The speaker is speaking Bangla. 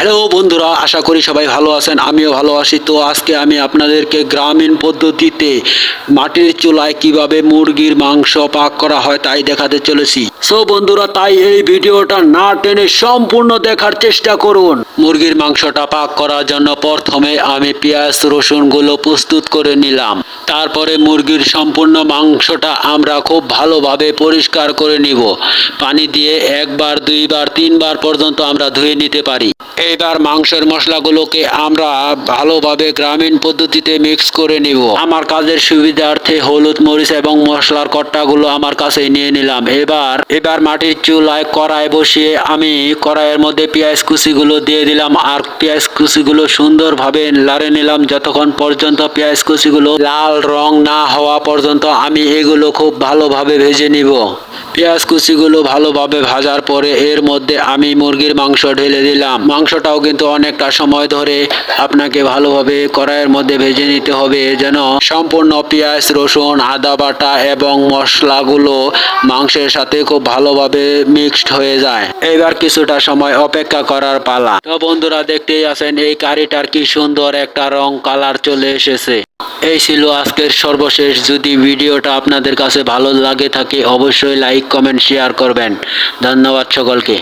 হ্যালো বন্ধুরা, আশা করি সবাই ভালো আছেন, আমিও ভালো আছি। তো আজকে আমি আপনাদেরকে গ্রামীণ পদ্ধতিতে মাটির চুলায় কীভাবে মুরগির মাংস পাক করা হয় তাই দেখাতে চলেছি। সো বন্ধুরা, তাই এই ভিডিওটা না টেনে সম্পূর্ণ দেখার চেষ্টা করুন। মুরগির মাংসটা পাক করার জন্য প্রথমে আমি পেঁয়াজ, রসুনগুলো প্রস্তুত করে নিলাম। তারপরে মুরগির সম্পূর্ণ মাংসটা আমরা খুব ভালোভাবে পরিষ্কার করে নিব। পানি দিয়ে একবার, দুইবার, তিনবার পর্যন্ত আমরা ধুয়ে নিতে পারি। এইবার মাংসের মশলাগুলোকে আমরা ভালোভাবে গ্রামীণ পদ্ধতিতে মিক্স করে নিব। আমার কাজের সুবিধার্থে হলুদ, মরিচ এবং মশলার কট্টাগুলো আমার কাছে নিয়ে নিলাম। এবার এবার মাটির চুলায় কড়াই বসিয়ে আমি কড়াইয়ের মধ্যে পেঁয়াজ কুচিগুলো দিয়ে দিলাম আর পেঁয়াজ কুচিগুলো সুন্দরভাবে লাড়ে নিলাম। যতক্ষণ পর্যন্ত পেঁয়াজ কুচিগুলো লাল রং না হওয়া পর্যন্ত আমি এগুলো খুব ভালোভাবে ভেজে নিব। পেঁয়াজ কুচিগুলো ভালোভাবে ভাজার পরে এর মধ্যে আমি মুরগির মাংস ঢেলে দিলাম। মাংসটাও কিন্তু অনেকটা সময় ধরে আপনাকে ভালোভাবে কড়াইয়ের মধ্যে ভেজে নিতে হবে যেন সম্পূর্ণ পেঁয়াজ, রসুন, আদা বাটা এবং মশলাগুলো মাংসের সাথে খুব ভালোভাবে মিক্সড হয়ে যায়। এবার কিছুটা সময় অপেক্ষা করার পালা। তো বন্ধুরা দেখতেই আছেন এই কারিটার কি সুন্দর একটা রং, কালার চলে এসেছে। এই ছিল আজকের সর্বশেষ। যদি ভিডিওটা আপনাদের কাছে ভালো লাগে থাকে, অবশ্যই লাইক কমেন্ট শেয়ার করবেন। ধন্যবাদ সকলকে।